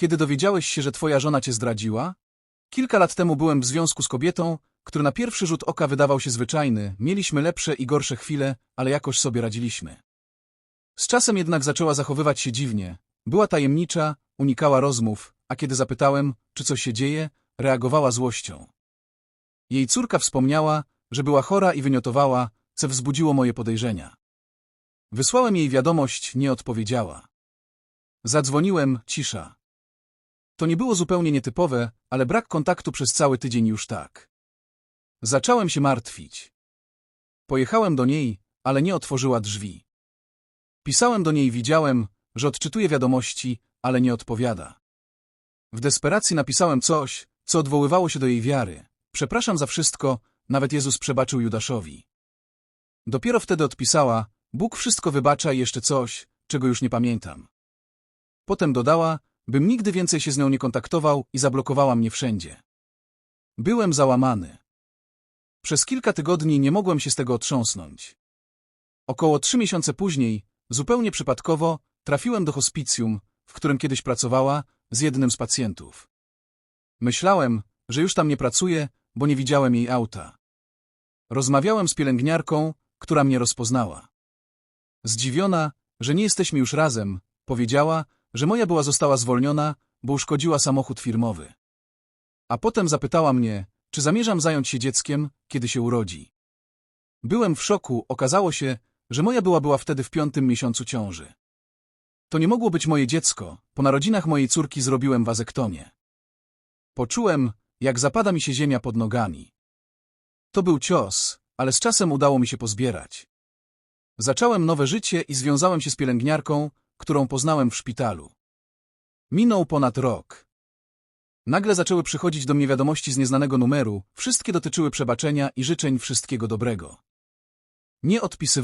Kiedy dowiedziałeś się, że twoja żona cię zdradziła? Kilka lat temu byłem w związku z kobietą, który na pierwszy rzut oka wydawał się zwyczajny, mieliśmy lepsze i gorsze chwile, ale jakoś sobie radziliśmy. Z czasem jednak zaczęła zachowywać się dziwnie. Była tajemnicza, unikała rozmów, a kiedy zapytałem, czy coś się dzieje, reagowała złością. Jej córka wspomniała, że była chora i wymiotowała, co wzbudziło moje podejrzenia. Wysłałem jej wiadomość, nie odpowiedziała. Zadzwoniłem, cisza. To nie było zupełnie nietypowe, ale brak kontaktu przez cały tydzień już tak. Zacząłem się martwić. Pojechałem do niej, ale nie otworzyła drzwi. Pisałem do niej, widziałem, że odczytuje wiadomości, ale nie odpowiada. W desperacji napisałem coś, co odwoływało się do jej wiary. Przepraszam za wszystko, nawet Jezus przebaczył Judaszowi. Dopiero wtedy odpisała, Bóg wszystko wybacza i jeszcze coś, czego już nie pamiętam. Potem dodała, bym nigdy więcej się z nią nie kontaktował i zablokowała mnie wszędzie. Byłem załamany. Przez kilka tygodni nie mogłem się z tego otrząsnąć. Około trzy miesiące później, zupełnie przypadkowo, trafiłem do hospicjum, w którym kiedyś pracowała, z jednym z pacjentów. Myślałem, że już tam nie pracuje, bo nie widziałem jej auta. Rozmawiałem z pielęgniarką, która mnie rozpoznała. Zdziwiona, że nie jesteśmy już razem, powiedziała, że moja była została zwolniona, bo uszkodziła samochód firmowy. A potem zapytała mnie, czy zamierzam zająć się dzieckiem, kiedy się urodzi. Byłem w szoku, okazało się, że moja była była wtedy w piątym miesiącu ciąży. To nie mogło być moje dziecko, po narodzinach mojej córki zrobiłem wazektomię. Poczułem, jak zapada mi się ziemia pod nogami. To był cios, ale z czasem udało mi się pozbierać. Zacząłem nowe życie i związałem się z pielęgniarką, którą poznałem w szpitalu. Minął ponad rok. Nagle zaczęły przychodzić do mnie wiadomości z nieznanego numeru, wszystkie dotyczyły przebaczenia i życzeń wszystkiego dobrego. Nie odpisywałem.